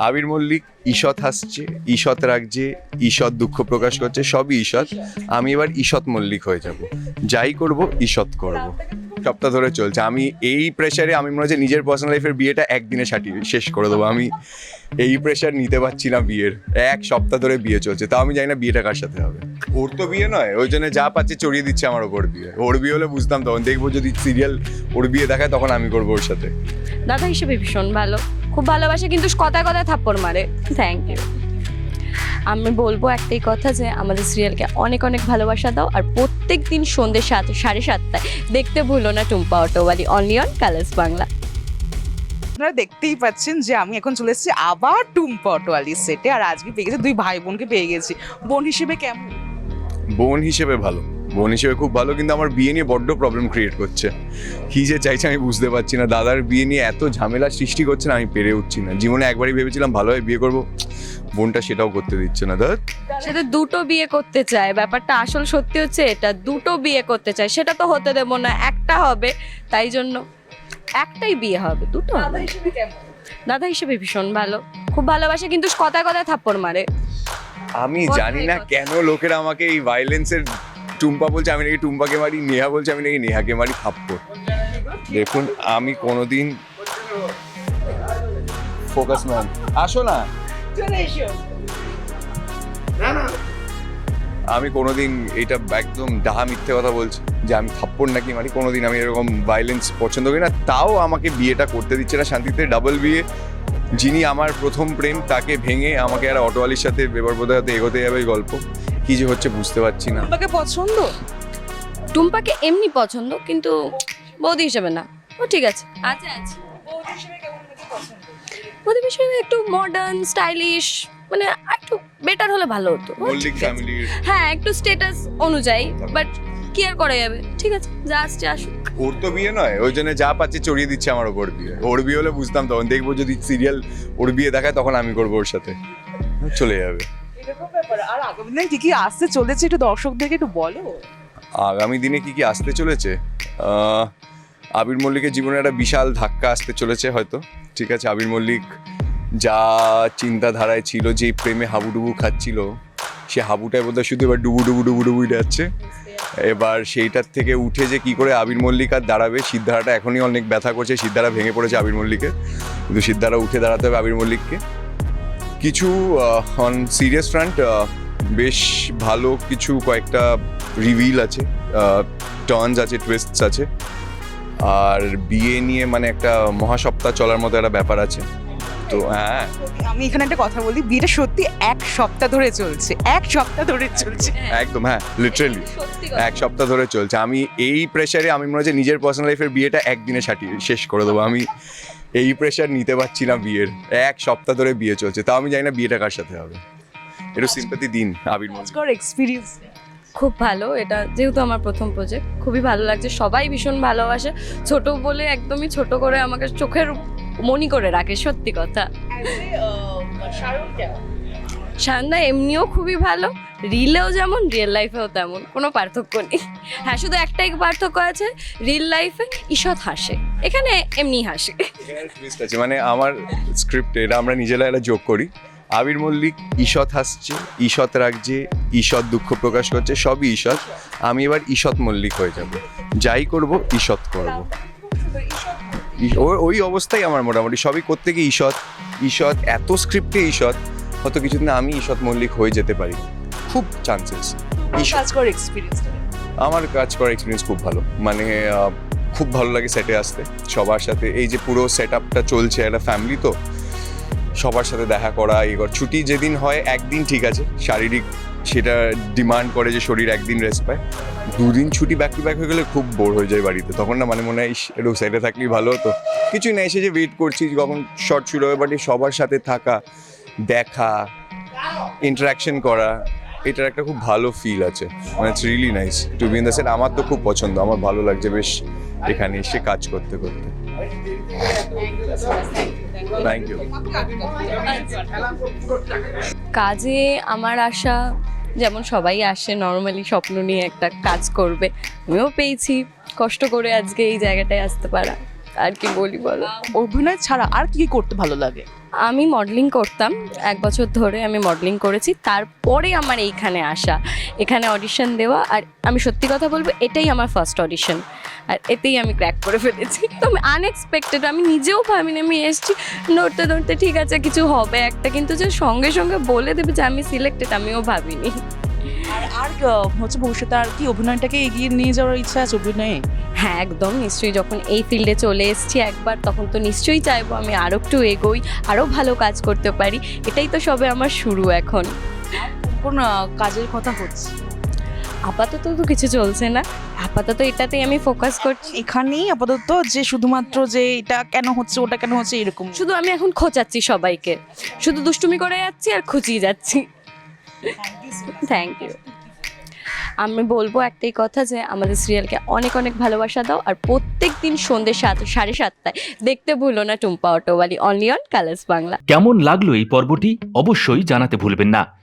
আবির মল্লিক, ঈষৎ হাসছে, ঈষৎ রাখছে ঈষৎ দুঃখ প্রকাশ করছে, সবই ঈষৎ। আমি এবার ঈষৎ মল্লিক হয়ে যাব। যাই করব, ঈষৎ করব। সপ্তাহ ধরে চলছে। আমি এই প্রেশারে আমি মনে হচ্ছে নিজের পার্সোনাল লাইফের বিয়েটা একদিনে সাটিয়ে শেষ করে দেবো। আমি এই প্রেশার নিতে পারছি না বিয়ের। এক সপ্তাহ ধরে বিয়ে চলছে। তাও আমি জানি না বিয়েটা কার সাথে হবে। ওর তো বিয়ে নয় ওই জন্য যা পাচ্ছে চড়িয়ে দিচ্ছে আমার ওপর বিয়ে ওর বিয়ে হলে বুঝতাম তখন দেখব যদি সিরিয়াল ওর বিয়ে দেখায় তখন আমি করব ওর সাথে। দাদা হিসেবে ভীষণ ভালো। খুব ভালোবাসে কিন্তু কথায় কথায় থাপ্পড় মারে। থ্যাংক ইউ আমি বলব একটাই কথা যে আমাদের সিরিয়ালকে অনেক অনেক ভালোবাসা দাও আর প্রত্যেক দিন সন্ধ্যে সাত সাড়ে সাতটায় দেখতে ভুলো না টুম্পা অটোওয়ালি অনলি অন কালার্স বাংলা আপনারা দেখতেই পাচ্ছেন যে আমি এখন চলে এসেছি আবার টুম্পা অটোয়ালি সেটে আর আজকে পেয়ে গেছি দুই ভাই বোনকে পেয়ে গেছি। বোন হিসেবে কেমন? বোন হিসেবে ভালো। বোন হিসেবে খুব ভালো কিন্তু আমার বিয়ে নিয়ে বড্ড প্রবলেম ক্রিয়েট করছে। কি যে চাইছে আমি বুঝতে পারছি না। দাদার বিয়ে নিয়ে এত ঝামেলা সৃষ্টি করছে না আমি পেরে উঠছি না। জীবনে একবারই ভেবেছিলাম ভালোভাবে বিয়ে করব। বোনটা সেটাও করতে দিচ্ছে না। দাদা সেটা দুটো বিয়ে করতে চায়। ব্যাপারটা আসল সত্যি হচ্ছে এটা দুটো বিয়ে করতে চায়। সেটা তো হতে দেবো না একটা হবে। তাই জন্য একটাই বিয়ে হবে দুটো দাদা হিসেবে ভীষণ ভালো। খুব ভালোবাসে কিন্তু কথায় কথায় থাপ্পড় মারে। আমি জানি না কেন লোকেরা আমাকে এই ভাইলেন্সের টুম্পা বলছে আমি নাকি টুম্পাকে মারি নেহা বলছে আমি নাকি নেহাকে মারি থাপ্পড়। দেখুন আমি কোনোদিন ফোকাস ম্যান আসো না। চলে এসো। আমি কোনোদিন এটা একদম ডাহা মিথ্যে কথা বলছি যে আমি থাপ্পড় নাকি মারি কোনোদিন আমি এরকম ভাইলেন্স পছন্দ করি না। তাও আমাকে বিয়েটা করতে দিচ্ছে না শান্তিতে ডাবল বিয়ে। যিনি আমার প্রথম প্রেম তাকে ভেঙে আমাকে আর অটোয়ালির সাথে বেবার বোধের হাতে এগোতে যাবে এই গল্প? কি যে হচ্ছে বুঝতে পারছি না। তোমাকে পছন্দ? টুম্পাকে এমনি পছন্দ কিন্তু বৌদি হিসেবে না। ও ঠিক আছে। আছে আছে বৌদি হিসেবে কেমন মেয়েকে পছন্দ? বৌদি হিসেবে একটু মডার্ন স্টাইলিশ মানে একটু বেটার হলে ভালো হতো। হ্যাঁ একটু স্টেটাস অনুযায়ী বাট কি আর করা যাবে ঠিক আছে যা আসছে আসুক ওর তো বিয়ে নয় ওই জন্য যা পাচ্ছে চড়িয়ে দিচ্ছে আমার ওপর বিয়ে ওর বিয়ে হলে বুঝতাম তখন দেখব যদি সিরিয়াল ওর বিয়ে দেখায় তখন আমি করব ওর সাথে চলে যাবে আর আগামী দিনে কি কি আসতে চলেছে একটু দর্শকদেরকে একটু বলো আগামী দিনে কি কি আসতে চলেছে আবির মল্লিকের জীবনে একটা বিশাল ধাক্কা আসতে চলেছে হয়তো ঠিক আছে আবির মল্লিক যা চিন্তাধারায় ছিল যে প্রেমে হাবুডুবু খাচ্ছিল সে হাবুটায় বোধহয় শুধু এবার ডুবু ডুবু ডুবু ডুবুই যাচ্ছে এবার সেইটার থেকে উঠে যে কি করে আবির মল্লিক আর দাঁড়াবে, সিদ্ধারাটা এখনই অনেক ব্যথা করছে, সিদ্ধারা ভেঙে পড়েছে আবির মল্লিকে। কিন্তু সিদ্ধারা উঠে দাঁড়াতে হবে আবির মল্লিককে। কিছু অন সিরিয়াস ফ্রন্ট বেশ ভালো কিছু কয়েকটা রিভিল আছে টার্নস আছে টুইস্টস আছে। আর বিয়ে নিয়ে মানে একটা মহাসপ্তাহ চলার মতো একটা ব্যাপার আছে। তো হ্যাঁ। আমি এখানে একটা কথা বলি বিয়েটা সত্যি এক সপ্তাহ ধরে চলছে এক সপ্তাহ ধরে চলছে। একদম হ্যাঁ লিটারেলি এক সপ্তাহ ধরে চলছে। আমি এই প্রেশারে আমি মনে হচ্ছে নিজের পার্সোনাল লাইফের বিয়েটা একদিনে সাটিয়ে শেষ করে দেবো। আমি এই প্রেশার নিতে পারছি না বিয়ের। এক সপ্তাহ ধরে বিয়ে চলছে। তাও আমি জানি না বিয়েটা কার সাথে হবে। একটু সিম্পাতি দিন আবির মল্লিক আজকার এক্সপিরিয়েন্স খুব ভালো এটা যেহেতু আমার প্রথম প্রজেক্ট খুবই ভালো লাগছে। সবাই ভীষণ ভালোবাসে। ছোট বলে একদমই ছোট করে আমাকে চোখের মনি করে রাখে সত্যি কথা। সায়নদা এমনিও খুবই ভালো রিলেও যেমন রিয়েল লাইফেও তেমন কোনো পার্থক্য নেই। হ্যাঁ শুধু একটাই পার্থক্য আছে রিয়েল লাইফে ঈষৎ হাসে এখানে এমনি হাসে। আছে মানে আমার স্ক্রিপ্টে এটা আমরা নিজেরা একটা যোগ করি। আবির মল্লিক ঈষৎ হাসছে ঈষৎ রাখছে ঈষৎ দুঃখ প্রকাশ করছে সবই ঈষৎ। আমি এবার ঈষৎ মল্লিক হয়ে যাব। যাই করব ঈষৎ করব। ওই অবস্থায় আমার মোটামুটি। সবই করতে গিয়ে ঈষৎ। ঈষৎ এত স্ক্রিপ্টে ঈষৎ হয়তো কিছুদিন আমি ঈষৎ মল্লিক হয়ে যেতে পারি। খুব চান্সেস এক্সপিরিয়েন্স আমার কাজ করার এক্সপিরিয়েন্স খুব ভালো। মানে খুব ভালো লাগে সেটে আসতে। সবার সাথে এই যে পুরো সেট আপটা চলছে একটা ফ্যামিলি তো সবার সাথে দেখা করা এই ছুটি যেদিন হয় একদিন ঠিক আছে শারীরিক সেটা ডিমান্ড করে যে শরীর একদিন রেস্ট পায়। দুদিন ছুটি ব্যাক টু ব্যাক হয়ে গেলে খুব বোর হয়ে যায় বাড়িতে। তখন না মানে মনে হয় একটু সাইডে থাকলেই ভালো হতো। কিছুই না, এসে যে ওয়েট করছি কখন শর্ট শুরু হবে বাট সবার সাথে থাকা, দেখা ইন্টারাকশন করা, এটার একটা খুব ভালো ফিল আছে। মানে it's really nice to be in the set আমার তো খুব পছন্দ, আমার ভালো লাগছে বেশ এখানে এসে কাজ করতে করতে। থ্যাংক ইউ কাজে আমার আশা যেমন সবাই আসে নর্মালি স্বপ্ন নিয়ে একটা কাজ করবে। আমিও পেয়েছি। কষ্ট করে আজকে এই জায়গাটায় আসতে পারা। আর কি বলি বলো? অভিনয় ছাড়া আর কি করতে ভালো লাগে? আমি মডেলিং করতাম। এক বছর ধরে আমি মডেলিং করেছি। তারপরে আমার এইখানে আসা এখানে অডিশন দেওয়া। আর আমি সত্যি কথা বলব এটাই আমার ফার্স্ট অডিশন আর এতেই আমি ক্র্যাক করে ফেলেছি। তো আমি আনএক্সপেক্টেড আমি নিজেও ভাবিনি আমি এসেছি নড়তে নড়তে ঠিক আছে কিছু হবে একটা। কিন্তু যে সঙ্গে সঙ্গে বলে দেবে যে আমি সিলেক্টেড আমিও ভাবিনি। আর আর হচ্ছে ভবিষ্যতে আর কি অভিনয়টাকে এগিয়ে নিয়ে যাওয়ার ইচ্ছা আছে অভিনয়ে? হ্যাঁ একদম নিশ্চয়ই যখন এই ফিল্ডে চলে এসেছি একবার তখন তো নিশ্চয়ই চাইব আমি আরও একটু এগোই আরও ভালো কাজ করতে পারি। এটাই তো সবে আমার শুরু এখন। কোন কাজের কথা হচ্ছে? আপাতত তো কিছু চলছে না। আপাতত এটাতেই আমি ফোকাস করছি। এখানেই আপাতত যে শুধুমাত্র যে এটা কেন হচ্ছে ওটা কেন হচ্ছে এরকম? শুধু আমি এখন খোঁচাচ্ছি সবাইকে। শুধু দুষ্টুমি করে যাচ্ছি আর খুঁচিয়ে যাচ্ছি। থ্যাংক ইউ আমি বলব একটাই কথা যে আমাদের সিরিয়ালকে অনেক অনেক ভালোবাসা দাও আর প্রত্যেক দিন সন্ধ্যে সাত, সাড়ে সাতটায় দেখতে ভুলো না টুম্পা অটোওয়ালি অনলি অন কালার্স বাংলা। কেমন লাগল এই পর্বটি? অবশ্যই জানাতে ভুলবেন না।